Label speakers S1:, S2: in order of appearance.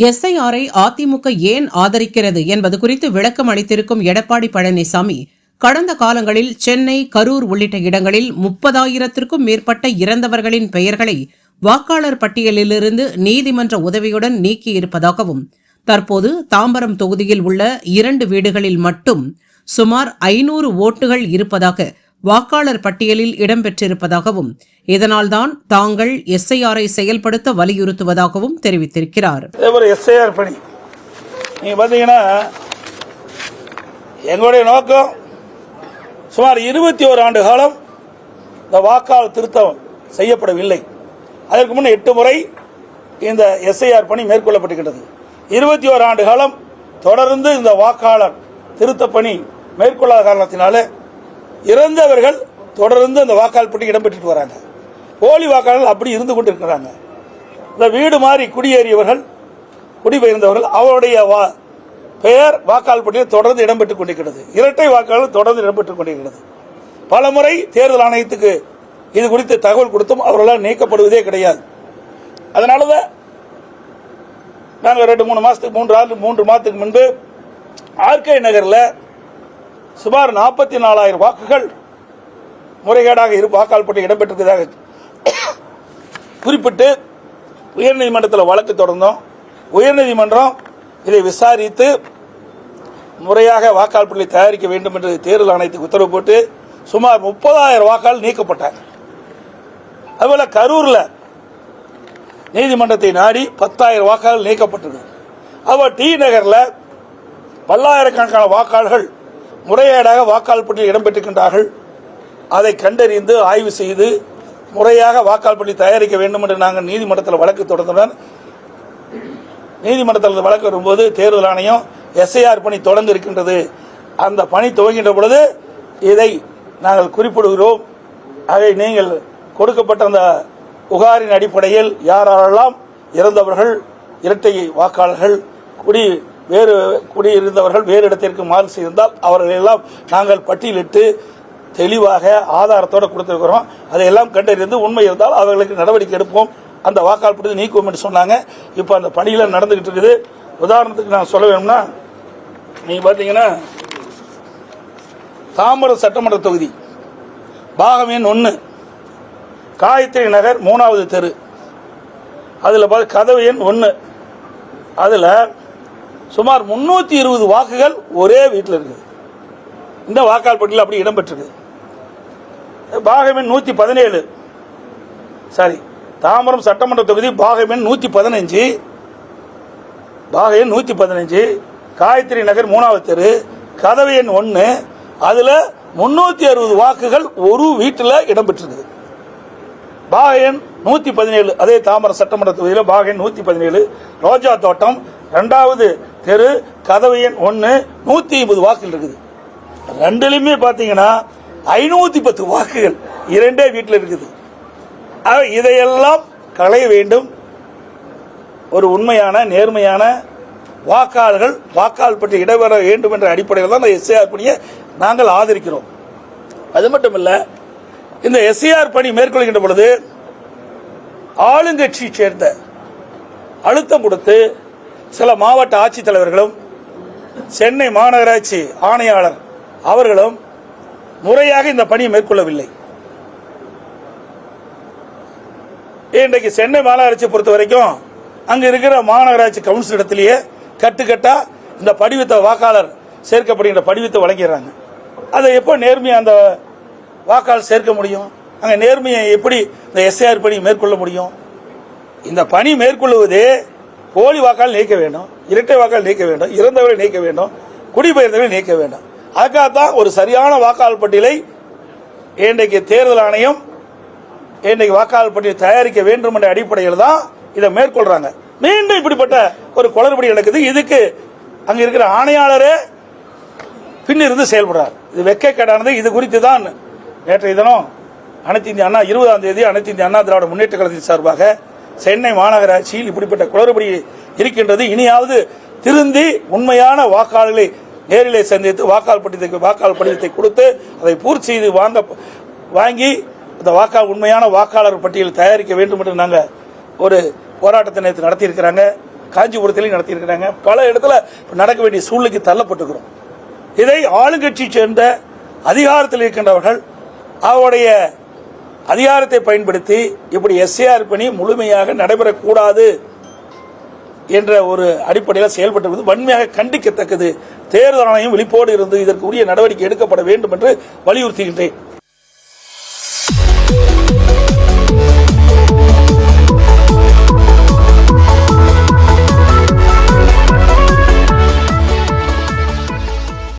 S1: எஸ்ஐஆரை அதிமுக ஏன் ஆதரிக்கிறது என்பது குறித்து விளக்கம் அளித்திருக்கும் எடப்பாடி பழனிசாமி கடந்த காலங்களில் சென்னை கரூர் உள்ளிட்ட இடங்களில் முப்பதாயிரத்திற்கும் மேற்பட்ட இறந்தவர்களின் பெயர்களை வாக்காளர் பட்டியலிலிருந்து நீதிமன்ற உதவியுடன் நீக்கியிருப்பதாகவும் தற்போது தாம்பரம் தொகுதியில் உள்ள இரண்டு வீடுகளில் மட்டும் சுமார் ஐநூறு ஓட்டுகள் இருப்பதாக வாக்காளர் பட்டியலில் இடம்பெற்றிருப்பதாகவும் இதனால்தான் தாங்கள் எஸ்ஐஆரை செயல்படுத்த வலியுறுத்துவதாகவும் தெரிவித்திருக்கிறார்.
S2: இதே ஒரு எஸ்ஐஆர் பணி. நீங்கள் பார்த்தீங்கன்னா எங்களுடைய நோக்கம் சுமார் இருபத்தி ஓரு ஆண்டு காலம் இந்த வாக்காளர் திருத்தம் செய்யப்படவில்லை. அதற்கு முன் எட்டு முறை இந்த எஸ்ஐஆர் பணி மேற்கொள்ளப்பட்டுகின்றது இருபத்தி ஓரு ஆண்டு காலம் தொடர்ந்து இந்த வாக்காளர் திருத்த பணி மேற்கொள்ளாத காரணத்தினால இறந்தவர்கள் தொடர்ந்து அந்த வாக்காளர் பட்டி இடம்பெற்றுட்டு வராங்க. போலி வாக்காளர்கள் அப்படி இருந்து கொண்டிருக்கிறாங்க. இந்த வீடு மாறி குடியேறியவர்கள் குடிபெயர்ந்தவர்கள் அவருடைய வா- பெயர் வாக்காளர் பட்டியலில் தொடர்ந்து இடம்பெற்றுக் கொண்டிருக்கிறது. இரட்டை வாக்காளர் தொடர்ந்து இடம்பெற்றுக் கொண்டிருக்கிறது. பல முறை தேர்தல் ஆணையத்துக்கு இது குறித்து தகவல் கொடுத்தும் அவர்களால் நீக்கப்படுவதே கிடையாது. அதனாலதான் நாங்கள் ரெண்டு மூணு மாதத்துக்கு மூன்று ஆண்டு மூன்று மாதத்துக்கு முன்பு ஆர்கே நகரில் சுமார் நாற்பத்தி நாலாயிரம் வாக்குகள் முறைகேடாக இரு வாக்காளர் பட்டியல் இடம்பெற்றிருக்கிறதாக குறிப்பிட்டு உயர்நீதிமன்றத்தில் வழக்கு தொடர்ந்தோம். உயர்நீதிமன்றம் இதை விசாரித்து முறையாக வாக்காளர் பட்டியலை தயாரிக்க வேண்டும் என்று தேர்தல் ஆணையத்துக்கு உத்தரவு போட்டு சுமார் முப்பதாயிரம் வாக்காளர் நீக்கப்பட்டாங்க அதுபோல கரூரில் நீதிமன்றத்தை நாடி பத்தாயிரம் வாக்காளர்கள் நீக்கப்பட்டது அதுபோல் டி நகரில் பல்லாயிரக்கணக்கான வாக்காளர்கள் முறையீடாக வாக்காளர் பட்டியலில் இடம்பெற்றிருக்கின்றார்கள் அதை கண்டறிந்து ஆய்வு செய்து முறையாக வாக்காளர் பட்டியல் தயாரிக்க வேண்டும் என்று நாங்கள் நீதிமன்றத்தில் வழக்கு தொடர்ந்தவுடன் நீதிமன்றத்தில் வழக்கு வரும்போது தேர்தல் ஆணையம் எஸ்ஐஆர் பணி தொடங்க இருக்கின்றது. அந்த பணி துவங்கின்ற பொழுது இதை நாங்கள் குறிப்பிடுகிறோம். அதை நீங்கள் கொடுக்கப்பட்ட அந்த புகாரின் அடிப்படையில் யாரெல்லாம் இறந்தவர்கள் இரட்டை வாக்காளர்கள் குடி வேறு குடியிருந்தவர்கள் வேறு இடத்திற்கு மாறு செய்திருந்தால் அவர்களெல்லாம் நாங்கள் பட்டியலிட்டு தெளிவாக ஆதாரத்தோடு கொடுத்திருக்கிறோம். அதையெல்லாம் கண்டறிந்து உண்மை இருந்தால் அவர்களுக்கு நடவடிக்கை எடுப்போம். அந்த வாக்காளர் நீக்குவோம் என்று சொன்னாங்க. இப்போ அந்த பணிகள் நடந்துகிட்டு இருக்குது. உதாரணத்துக்கு நான் சொல்ல வேணும்னா நீங்கள் பார்த்தீங்கன்னா தாம்பரம் சட்டமன்ற தொகுதி பாகம் எண் ஒன்று காயத்ரி நகர் மூணாவது தெரு. அதில் பார்த்து கதவு எண் ஒன்று அதில் சுமார் முன்னூற்றி இருபது வாக்குகள் ஒரே வீட்டில் இருக்குது. இந்த வாக்காளர் பட்டியல் அப்படி இடம்பெற்றிருக்கு பாகமின் நூத்தி நூற்றி பதினேழு. சாரி தாம்பரம் சட்டமன்ற தொகுதி பாகமின் நூத்தி நூற்றி பதினஞ்சு. பாகையன் நூத்தி நூற்றி பதினஞ்சு. காயத்ரி நகர் மூணாவது தெரு கதவு எண் ஒன்று அதில் முன்னூற்றி அறுபது வாக்குகள் ஒரு வீட்டில் இடம்பெற்றிருக்குது. பாகையன் நூற்றி பதினேழு. அதே தாமர சட்டமன்ற தொகுதியில் பாகையன் நூற்றி பதினேழு. ரோஜா தோட்டம். ரெண்டாவது தெரு கதவு எண் ஒன்று நூற்றி ஐம்பது வாக்குகள் இருக்குது. ரெண்டுலையுமே பார்த்தீங்கன்னா ஐநூற்றி பத்து வாக்குகள் இரண்டே வீட்டில் இருக்குது. இதையெல்லாம் களைய வேண்டும். ஒரு உண்மையான நேர்மையான வாக்காளர்கள் வாக்காளர் பற்றி இடம்பெற வேண்டும் என்ற அடிப்படையில் தான் எஸ்ஐஆர் பணியை நாங்கள் ஆதரிக்கிறோம். அது மட்டும் இல்லை இந்த எஸ்ஐஆர் பணி மேற்கொள்கின்ற பொழுது ஆளுங்கட்சியை சேர்ந்த அழுத்தம் கொடுத்து சில மாவட்ட ஆட்சித்தலைவர்களும் சென்னை மாநகராட்சி ஆணையாளர் அவர்களும் முறையாக இந்த பணியை மேற்கொள்ளவில்லை. இன்றைக்கு சென்னை மாநகராட்சியை பொறுத்த வரைக்கும் அங்க இருக்கிற மாநகராட்சி கவுன்சில் இடத்திலேயே கட்டுக்கட்டா இந்த படிவத்தை வாக்காளர் சேர்க்கப்படுகின்ற படிவத்தை வழங்கிடுறாங்க. அதை எப்போ நேர்மையை அந்த வாக்காளர் சேர்க்க முடியும்? அங்கே நேர்மையை எப்படி இந்த எஸ்ஐஆர் பணி மேற்கொள்ள முடியும்? இந்த பணி மேற்கொள்வதே போலி வாக்காளர் நீக்க வேண்டும் இரட்டை வாக்காளர் நீக்க வேண்டும் இறந்தவரை நீக்க வேண்டும் குடிபெயர்ந்தவரை நீக்க வேண்டும். அதுக்காகத்தான் ஒரு சரியான வாக்காளர் பட்டியலை இன்றைக்கு தேர்தல் ஆணையம் இன்றைக்கு வாக்காளர் பட்டியல் தயாரிக்க வேண்டும் என்ற அடிப்படையில் தான் இதை மேற்கொள்றாங்க. மீண்டும் இப்படிப்பட்ட ஒரு குளறுபடி நடக்குது. இதுக்கு அங்க இருக்கிற ஆணையாளரே பின்னிருந்து செயல்படுறார். இது வெட்கக்கேடானது இது குறித்து தான் நேற்றைய தினம் அனைத்து இந்திய அண்ணா இருபதாம் தேதி அனைத்து இந்திய அண்ணா திராவிட முன்னேற்ற கழகத்தின் சார்பாக சென்னை மாநகராட்சியில் இப்படிப்பட்ட குளறுபடி இருக்கின்றது. இனியாவது திருந்தி உண்மையான வாக்காளர்களை நேரிலே சந்தித்து வாக்காளர் பட்டியத்தை வாக்காளர் படிவத்தை கொடுத்து அதை பூர்த்தி செய்து வாங்க வாங்கி இந்த வாக்கா உண்மையான வாக்காளர் பட்டியல் தயாரிக்க வேண்டும் என்று நாங்கள் ஒரு போராட்டத்தை நேற்று நடத்தியிருக்கிறாங்க. காஞ்சிபுரத்திலையும் நடத்தியிருக்கிறாங்க. பல இடத்துல நடக்க வேண்டிய சூழ்நிலைக்கு தள்ளப்பட்டுக்கிறோம் இதை ஆளுங்கட்சி சேர்ந்த அதிகாரத்தில் இருக்கின்றவர்கள் அவருடைய அதிகாரத்தை பயன்படுத்தி இப்படி எஸ்ஏஆர் பணி முழுமையாக நடைபெறக்கூடாது என்ற ஒரு அடிப்படையில் செயல்பட்டிருப்பது வன்மையாக கண்டிக்கத்தக்கது. தேர்தல் ஆணையம் விழிப்போடு இருந்து இதற்குரிய நடவடிக்கை எடுக்கப்பட வேண்டும் என்று வலியுறுத்துகின்றேன்.